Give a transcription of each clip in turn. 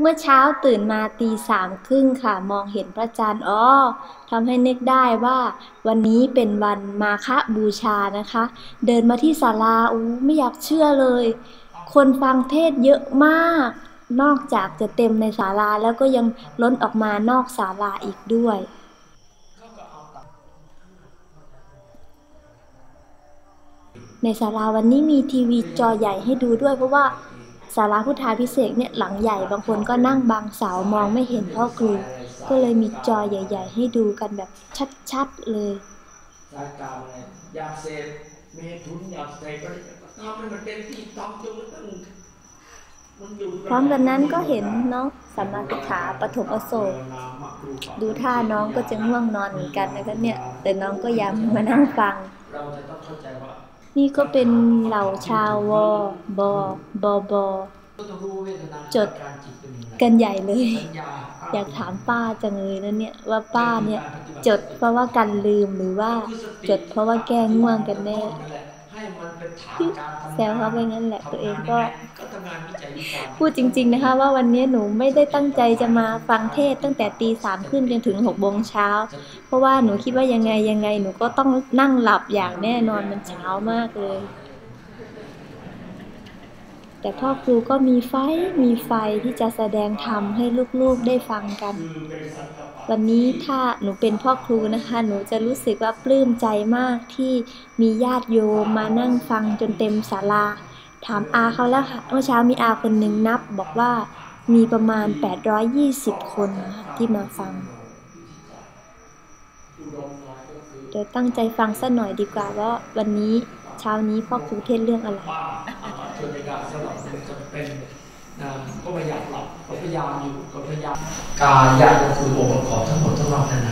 เมื่อเช้าตื่นมาตีสามครึ่งค่ะ มองเห็นพระจันทร์อ๋อทำให้นึกได้ว่า วันนี้เป็นวันมาฆบูชานะคะ เดินมาที่ศาลาอู้ไม่อยากเชื่อเลย คนฟังเทศเยอะมาก นอกจากจะเต็มในศาลาแล้วก็ยังล้นออกมานอกศาลาอีกด้วยในศาลาวันนี้มีทีวีจอใหญ่ให้ดูด้วยเพราะว่า ศาลาพุทธาพิเศษเนี่ยหลังใหญ่บางคนก็นั่งบางเสามองไม่เห็นพ่อครู ก็เลยมีจอใหญ่ ๆ ให้ดูกันแบบชัดๆเลยสายกลางเนี่ยอยากเสพเมทุนอยากเสพก็ทำให้มันเต็มที่ทำจนมันต้องมันอยู่พร้อมกันนั้นก็เห็นน้องสัมมาสิกขาปฐมอโศกดูท่าน้องก็จะง่วงนอนเหมือนกันนะคะเนี่ย แต่น้องก็ย้ำมานั่งฟังเราจะต้องเข้าใจว่า นี่ก็เป็นเหล่าชาววบอบอบอต้องรู้เวทนาจดกันใหญ่เลย อยากถามป้าจังเลยนะเนี่ยว่าป้าเนี่ย จดเพราะว่ากันลืมหรือว่า จดเพราะว่าแก้ง่วงกันแน่ ให้มันเป็นฐานการทำงานแซวเขาไปงั้นแหละตัวเองก็ก็ทำงานวิจัยวิจารณ์พูดจริง ๆ นะคะว่าวันนี้หนูไม่ได้ตั้งใจจะมาฟังเทศตั้งแต่ตีสามขึ้นจนถึงหกโมงเช้า เพราะว่าหนูคิดว่ายังไงยังไงหนูก็ต้องนั่งหลับอย่างแน่นอนมันเช้ามากเลย แต่พ่อครูก็มีไฟมีไฟที่จะแสดงธรรมให้ลูกๆได้ฟังกัน วันนี้ถ้าหนูเป็นพ่อครูนะคะ หนูจะรู้สึกว่าปลื้มใจมากที่มีญาติโยมมานั่งฟังจนเต็มศาลา ถามอาเขาแล้วค่ะเมื่อเช้ามีอาคนหนึ่งนับ บอกว่ามีประมาณ 820 คนนะคะที่มาฟังเดี๋ยวตั้งใจฟังสักหน่อยดีกว่าว่าวันนี้เช้านี้พ่อครูเทศเรื่องอะไรว่าส่วนในการสลับมันจำเป็นก็ไม่อยากหลับก็พยายามอยู่ก็พยายาม กายะก็คือองค์ประกอบทั้งหมดทั้งรอบนั่นไง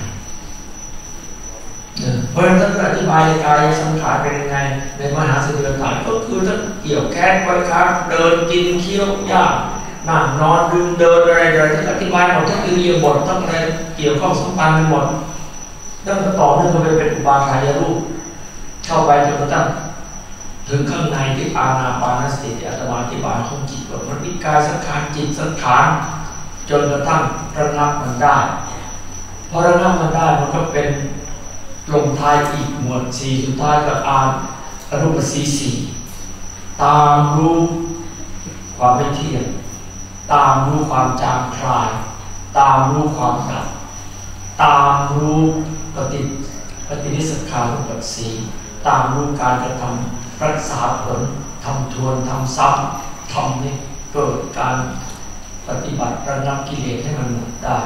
เออเพราะฉะนั้นท่านอธิบายกายสังขารเป็นยังไง ในมหาสติปัฏฐานก็คือท่านเกี่ยวแค้นไว้ครับเดินกินเคี้ยวยางนั่งนอนดึงเดินอะไรอะไรท่านอธิบายหมดทั้งอิริยาบถทั้งอะไรเกี่ยวข้องสัมพันธ์หมดแล้วก็ต่อเนื่องไปเป็นอุบาทายรูปเข้าไปจนกระทั่งถึงข้างในที่อาณาปานสติอาตมาอธิบายของจิตว่ามันมีกายสังขารจิตสังขาร จนกระทั่งระงับมันได้พอระงับมันได้มันก็เป็นลงท้ายอีกหมวดสี่สุดท้ายก็อานอรูปสีสีตามรู้ความไม่เที่ยงตามรู้ความจางคลาย ตามรู้ความดับตามรู้ปฏิปฏินิสขารุปสีตามรู้การกระทำรักษาผลทำทวนทำซ้ำทำให้เกิดการ ปฏิบัติระงับกิเลสให้มันหมดได้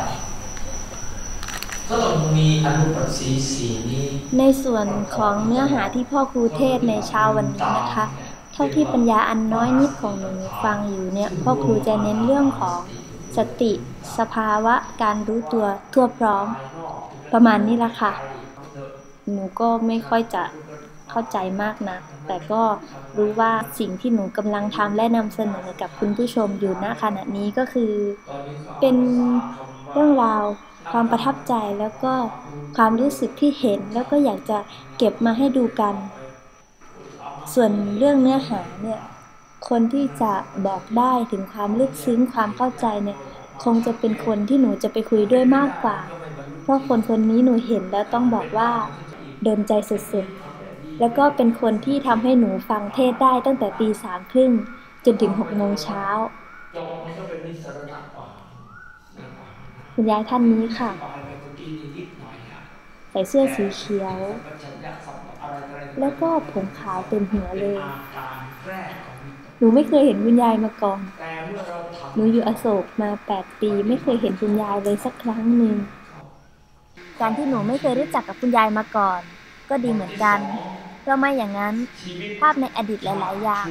ก็ต้องมีอนุปัสสีสีนี้ ในส่วนของเนื้อหาที่พ่อครูเทศในเช้าวันนี้นะคะ เท่าที่ปัญญาอันน้อยนิดของหนูฟังอยู่เนี่ย พ่อครูจะเน้นเรื่องของสติ สภาวะ การรู้ตัวทั่วพร้อม ประมาณนี้ละค่ะ หนูก็ไม่ค่อยจะ เข้าใจมากนะแต่ก็รู้ว่าสิ่งที่หนูกำลังทำและนำเสนอกับคุณผู้ชมอยู่ณขณะนี้ก็คือ เป็นเรื่องราวความประทับใจแล้วก็ความรู้สึกที่เห็นแล้วก็อยากจะเก็บมาให้ดูกัน ส่วนเรื่องเนื้อหาเนี่ยคนที่จะบอกได้ถึงความลึกซึ้งความเข้าใจเนี่ยคงจะเป็นคนที่หนูจะไปคุยด้วยมากกว่า เพราะคนคนนี้หนูเห็นแล้วต้องบอกว่าโดนใจสุดๆ แล้วก็เป็นคนที่ทำให้หนูฟังเทศได้ตั้งแต่ตีสามครึ่งจนถึงหกโมงเช้าคุณยายท่านนี้ค่ะ ใส่เสื้อสีเขียว แล้วก็ผมขาวเต็มหัวเลยอาการแรกขอกหนูไม่เคยเห็นคุณยายมาก่อน หนูอยู่อโศกมา8ปี ไม่เคยเห็นคุณยายเลยสักครั้งหนึ่ง การที่หนูไม่เคยรู้จักกับคุณยายมาก่อน ก็ดีเหมือนกัน เพราะไม่อย่างนั้นชีวิตภาพในอดีตหลาย ๆ อย่าง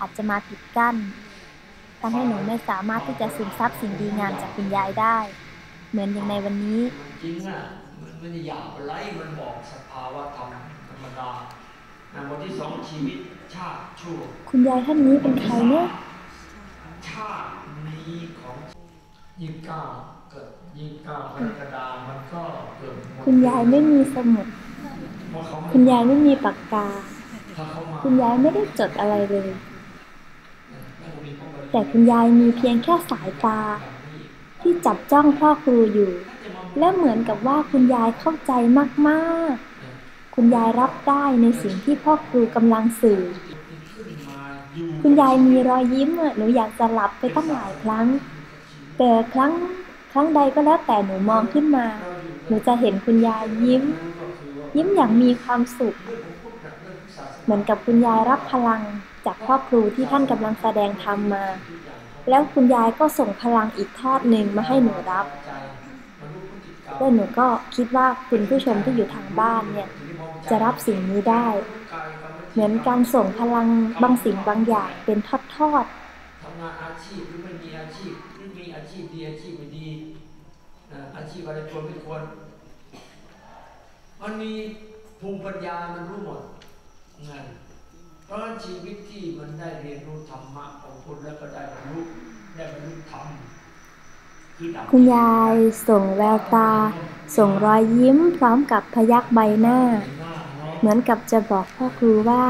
อาจจะมาปิดกั้นทำให้หนูไม่สามารถที่จะซึมซับสิ่งดีงามจากคุณยายได้ เหมือนอย่างในวันนี้จริงอะมันไม่ได้หยาบอะไรมันบอกสภาวะธรรมธรรมดาในบทที่สองชีวิตชาติชั่ว คุณยายท่านนี้เป็นใครเนี่ยชาตินี้ของยี่สิบเก้าเกิดยี่สิบเก้ากรกฎาคมมันก็เกิดหมดคุณยายไม่มีสมุด คุณยายไม่มีปากกาถ้าเขามาคุณยายไม่ได้จดอะไรเลยแล้วก็มีพระบรแต่คุณยายมีเพียงแค่สายตา ที่จับจ้องพ่อครูอยู่ และเหมือนกับว่าคุณยายเข้าใจมากๆ คุณยายรับได้ในสิ่งที่พ่อครูกำลังสื่อ คุณยายมีรอยยิ้มอะหนูอยากจะหลับไปตั้งหลายครั้ง แต่ครั้งครั้งใดก็แล้วแต่หนูมองขึ้นมา หนูจะเห็นคุณยายยิ้ม ยิ้มอย่างมีความสุข เหมือนกับคุณยายรับพลังจากพ่อครูที่ท่านกำลังแสดงธรรมมา แล้วคุณยายก็ส่งพลังอีกทอดหนึ่งมาให้หนูรับและหนูก็คิดว่าคุณผู้ชมที่อยู่ทางบ้านเนี่ยจะรับสิ่งนี้ได้ เหมือนการส่งพลังบางสิ่งบางอย่างเป็นทอดทำงานอาชีพหรือไม่มีอาชีพหรือมีอาชีพดีอาชีพไม่ดีอาชีพอะไรควรไม่ควร มันมีภูมิปัญญามันรู้หมดนะเพราะฉะนั้นชีวิตที่มันได้เรียนรู้ธรรมะของคุณแล้วก็ได้บรรลุได้บรรลุธรรมคุณยายส่งแววตา ส่งรอยยิ้มพร้อมกับพยักใบหน้า เหมือนกับจะบอกพ่อครูว่า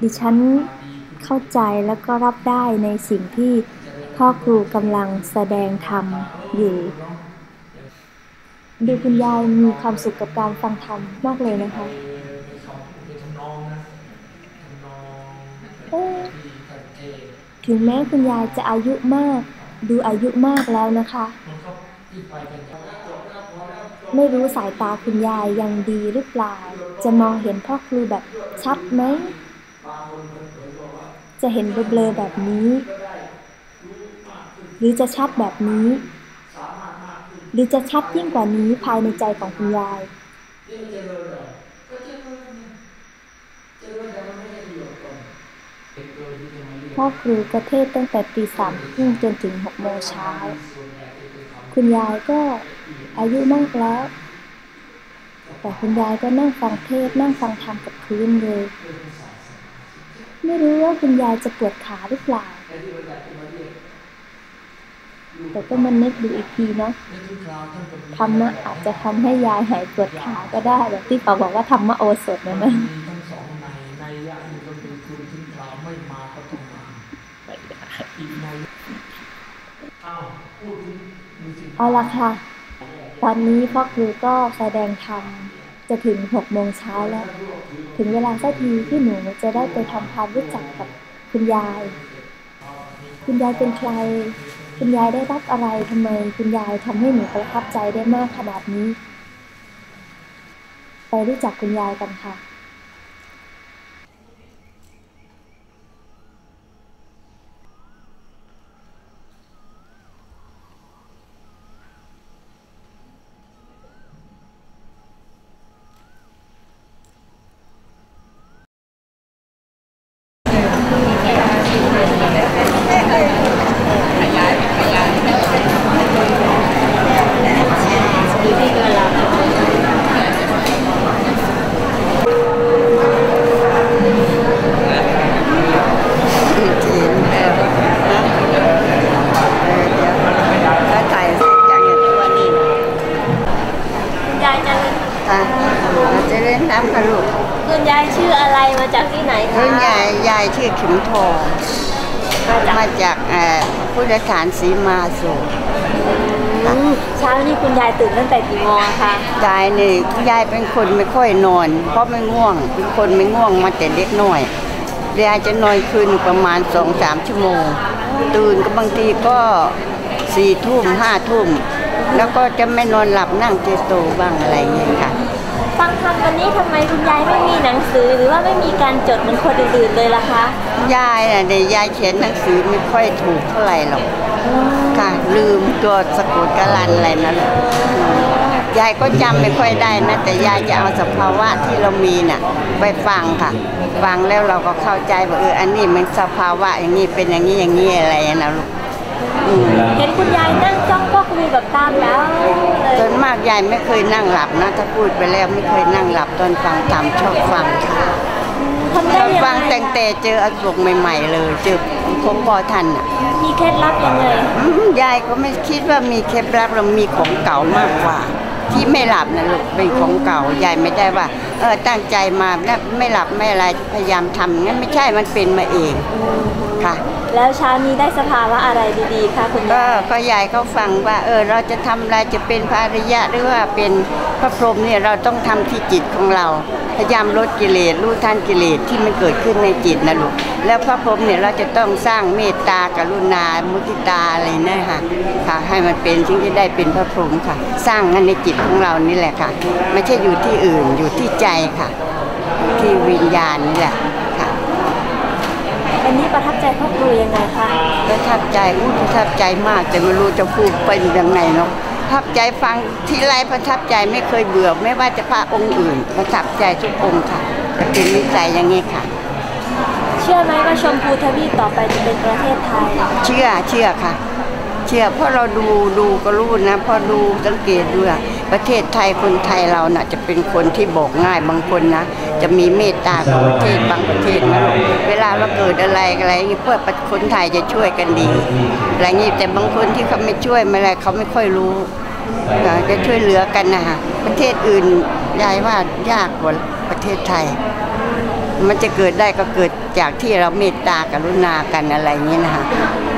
ดิฉันเข้าใจแล้วก็รับได้ในสิ่งที่พ่อครูกำลังแสดงธรรมอยู่ ดูคุณยายมีความสุขกับการฟังธรรมมากเลยนะคะเอ๊ะถึงแม้คุณยายจะอายุมาก ดูอายุมากแล้วนะคะ ไม่รู้สายตาคุณยายยังดีหรือเปล่า จะมองเห็นพ่อครูแบบชัดไหม จะเห็นเบลอๆแบบนี้ หรือจะชัดแบบนี้ หรือจะชัดยิ่งกว่านี้ภายในใจของคุณยาย พ่อครูก็เทศตั้งแต่ตีสามครึ่งจนถึงหกโมงเช้า คุณยายก็อายุมากแล้ว แต่คุณยายก็นั่งฟังเทศนั่งฟังธรรมกับพื้นเลย ไม่รู้ว่าคุณยายจะปวดขาหรือเปล่า แต่ก็มันนึกดูอีกทีเนาะธรรมะอาจจะทำให้ยายหายปวดขาก็ได้แบบที่เขาบอกว่าธรรมะโอสถนะนะมีทั้งสองในในยะนี่ก็คือคุณถึงคราวไม่มาก็ต้องมาอีกในอ้าวพูดถึงดูสิเอาละค่ะ ตอนนี้พ่อครูก็แสดงธรรมจะถึงหกโมงเช้าแล้ว ถึงเวลาสักทีที่หนูจะได้ไปทำความรู้จักกับคุณยาย คุณยายเป็นใคร คุณยายได้รับอะไรทำไมคุณยายทำให้หนูประทับใจได้มากขนาดนี้ ไปรู้จักคุณยายกันค่ะ จีนเออนะเออเดี๋ยวถ้าถ่ายเสร็จอย่างนี้ตัวนี้ คุณยายจะ อะเราจะ เล่นน้ำกับลูกคุณยายชื่ออะไรมาจากที่ไหนเฮ้คะยยายยายชื่อขิมทองมาจากเอ่อพุทธฐานสีมาสูงอืมเช้านี้คุณยายตื่นตั้งแต่กี่โมงคะยายนี่ยายเป็นคนไม่ค่อยนอน เพราะไม่ง่วง เป็นคนไม่ง่วงมาแต่เล็กน้อยยายจะนอนคืนหนึ่งประมาณสองสามชั่วโมง ตื่นก็บางทีก็สี่ทุ่มห้าทุ่มแล้วก็จะไม่นอนหลับนั่งเจโตบ้างอะไรอย่างเงี้ยค่ะ ฟังธรรมวันนี้ทำไมคุณยายไม่มีหนังสือ หรือว่าไม่มีการจดเหมือนคนอื่นๆเลยล่ะคะยายน่ะเดี๋ยวยายเขียนหนังสือไม่ค่อยถูกเท่าไหร่หรอกค่ะลืมตัวสะกดกะลันอะไรนั่นยายก็จำไม่ค่อยได้นะ แต่ยายจะเอาสภาวะที่เรามีน่ะไปฟังค่ะฟังแล้วเราก็เข้าใจว่าเอออันนี้มันสภาวะอย่างนี้เป็นอย่างนี้อย่างนี้อะไรนะลูกอืมเห็นคุณยายนั่งจ้องพ่อครูแบบตามแล้วเลยส่วนมากยายไม่เคยนั่งหลับนะถ้าพูดไปแล้วไม่เคยนั่งหลับตอนฟังธรรมชอบฟังค่ะทำได้ชอบยังฟังไงแต่งแต่เจออสุกใหม่ ๆ เลยเจอผมพอทันอะมีเคล็ดลับยังไงอืมยายก็ไม่คิดว่ามีเคล็ดลับเรามีของเก่ามากกว่า ที่ไม่หลับนะลูกเป็นของเก่ายายไม่ได้ว่าเออตั้งใจมาแล้วไม่หลับไม่อะไรพยายามทำงั้นไม่ใช่มันเป็นมาเองค่ะ แล้วเช้านี้ได้สภาวะอะไรดีๆคะคุณก็ยายก็ยายเขาฟังว่าเออเราจะทำอะไรจะเป็นพระอริยะหรือว่าเป็นพระพรหมเนี่ยเราต้องทำที่จิตของเรา พยายามลดกิเลสรู้ทันกิเลสที่มันเกิดขึ้นในจิตนะลูกแล้วพระพรหมเนี่ยเราจะต้องสร้างเมตตากรุณามุทิตาอะไรเนี่ค่ะค่ะให้มันเป็นถึงจะได้เป็นพระพรหมค่ะ สร้างกันในจิตของเรานี่แหละค่ะ ไม่ใช่อยู่ที่อื่นอยู่ที่ใจค่ะอยู่ที่วิญญาณนี่แหละ วันนี้ประทับใจครอบครัวยังไงคะประทับใจอู้ประทับใจมาก แต่ไม่รู้จะพูดไปยังไงเนาะประทับใจฟังทีไรประทับใจไม่เคยเบื่อไม่ว่าจะพระองค์อื่น ประทับใจทุกองค์ค่ะจะเป็นนิสัยอย่างนี้ค่ะ เชื่อไหมว่าชมพูทวีปต่อไปจะเป็นประเทศไทย เชื่อเชื่อค่ะ เชื่อเพราะเราดูดูก็รู้นะพอดูสังเกตดูอะประเทศไทยคนไทยเราน่ะจะเป็นคนที่บอกง่ายบางคนนะ จะมีเมตตากับประเทศบางประเทศนะลูก เวลาเราเกิดอะไรอะไรอย่างงี้เพื่อคนไทยจะช่วยกันดีอะไรอย่างงี้แต่บางคนที่เขาไม่ช่วยไม่อะไรเขาไม่ค่อยรู้จะช่วยเหลือกันนะคะประเทศอื่นยายว่ายากกว่าประเทศไทย มันจะเกิดได้ก็เกิดจากที่เราเมตตากรุณากันอะไรอย่างนี้นะคะ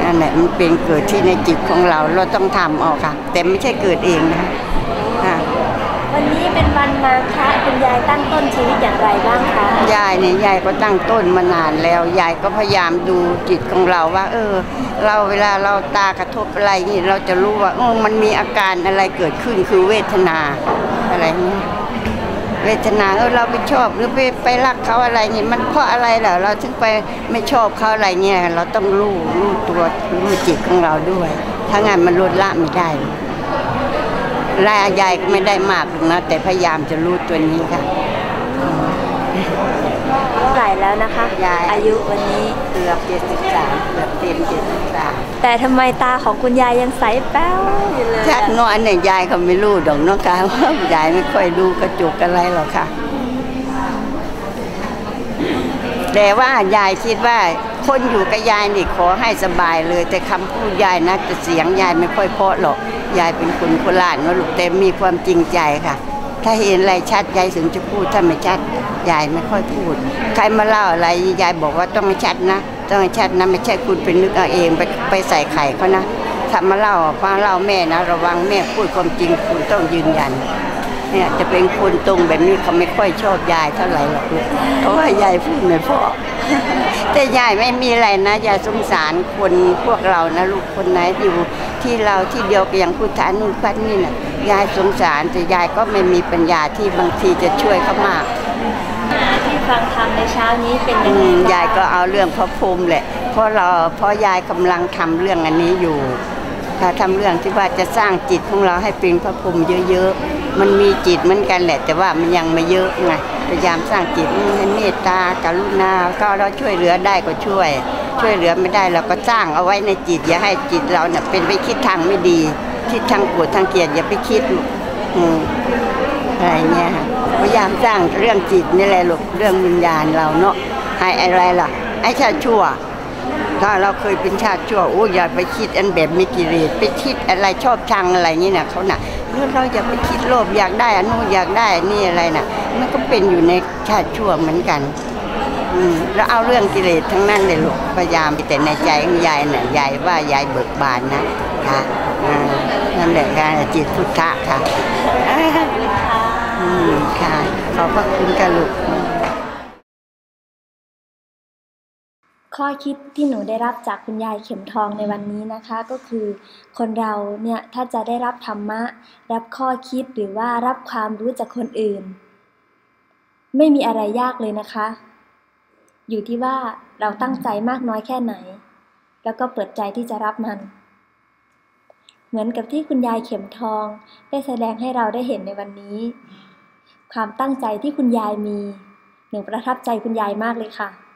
นั่นแหละมันเป็นเกิดที่ในจิตของเราเราต้องทำออกค่ะ แต่ไม่ใช่เกิดเองนะคะวันนี้เป็นวันมาฆะคุณยายตั้งต้นชีวิตอย่างไรบ้างคะ ยายเนี่ยยายก็ตั้งต้นมานานแล้วยายก็พยายามดูจิตของเราว่า เออ เราเวลาเราตากระทบอะไรนี่เราจะรู้ว่าเออมันมีอาการอะไรเกิดขึ้นคือเวทนาอะไรเงี้ยเวทนาเออเราไปชอบหรือไปไปรักเขาอะไรเงี้ยมันเพราะอะไรเหรอเราถึงไปไม่ชอบเขาอะไรเงี้ยเราต้องรู้รู้ตัวรู้จิตของเราด้วยถ้างานมันลดละไม่ได้รอกรายใหญ่ก็ไม่ได้มากหรอกนะแต่พยายามจะรู้ตัวนี้ค่ะ เท่าไหร่แล้วนะคะ ยาย อายุวันนี้ เกือบเจ็ดสิบสามเกือบเต็มเจ็ดสิบสามแต่ทำไมตาของคุณยายยังใสแป้วอยู่เลยชัดอะเนอะอันเนี่ยยายเขาไม่รู้ดอกเน้องค่ะว่ายายไม่ค่อยดูกระจุกอะไรหรอกค่ะ แต่ว่ายายคิดว่าคนอยู่กับยายนี่ขอให้สบายเลย แต่คำพูดยายนะแต่เสียงยายไม่ค่อยเพราะหรอกยายเป็นคนโคราชนะลูกแต่มีความจริงใจค่ะ ถ้าเห็นอะไรชัดยายถึงจะพูดถ้าไม่ชัดยายไม่ค่อยพูด ใครมาเล่าอะไรยายบอกว่าต้องให้ชัดนะ ต้องให้ชัดนะไม่ใช่คุณเป็นนึกเอาเองไปไปใส่ไข่เขานะถ้ามาเล่าฟ้าเล่าแม่นะ ระวังแม่พูดความจริงคุณต้องยืนยันเนี่ยจะเป็นคนตรงแบบนี้เขาไม่ค่อยชอบยายเท่าไหร่หรอกเพราะว่ายายพูดไม่พอ แต่ยายไม่มีอะไรนะยายสงสารคนพวกเรานะลูกคนไหนอยู่ที่เราที่เดียวกับอย่างพุทธานุพัฒน์นี่นะยายสงสารแต่ยายก็ไม่มีปัญญาที่บางทีจะช่วยเขามากที่ฟังธรรมในเช้านี้เป็นอืยังไงมบ้งยายก็เอาเรื่องพระภูมิแหละ เพราะเราเพราะยายกำลังทำเรื่องอันนี้อยู่ถ้าทำเรื่องที่ว่าจะสร้างจิตของเราให้เป็นพระภูมิเยอะๆมันมีจิตเหมือนกันแหละ แต่ว่ามันยังไม่เยอะไง พยายามสร้างจิตให้เมตตากรุณาก็เราช่วยเหลือได้ก็ช่วย ช่วยเหลือไม่ได้เราก็สร้างเอาไว้ในจิต อย่าให้จิตเราเนี่ยเป็นไปคิดทางไม่ดี คิดทางปวดทางเกลียดอย่าไปคิดอะไรเงี้ยพยายามสร้างเรื่องจิตนี่แหละลูกเรื่องวิญญาณเราเนาะให้อะไรล่ะไอ้ชาชั่ว ถ้าเราเคยเป็นชาติชั่วโอ้อย่าไปคิดอันแบบมีกิเลสไปคิดอะไรชอบชังอะไรนี่นะเขาน่ะเมื่อเราอย่าไปคิดโลภอยากได้อันนู้นอยากได้นี่อะไรน่ะมันก็เป็นอยู่ในชาติชั่วเหมือนกันอืมแล้วเอาเรื่องกิเลสทั้งนั้นเลยลูกพยายามแต่ในใจของยายน่ะยายว่ายายเบิกบานนะค่ะนั่นแหละการจิตพุทธะค่ะอืมค่ะขอบพระคุณค่ะลูก ข้อคิดที่หนูได้รับจากคุณยายเข็มทองในวันนี้นะคะ ก็คือ คนเราเนี่ยถ้าจะได้รับธรรมะ รับข้อคิดหรือว่ารับความรู้จากคนอื่น ไม่มีอะไรยากเลยนะคะ อยู่ที่ว่าเราตั้งใจมากน้อยแค่ไหน แล้วก็เปิดใจที่จะรับมัน เหมือนกับที่คุณยายเข็มทอง ได้แสดงให้เราได้เห็นในวันนี้ ความตั้งใจที่คุณยายมี หนูประทับใจคุณยายมากเลยค่ะ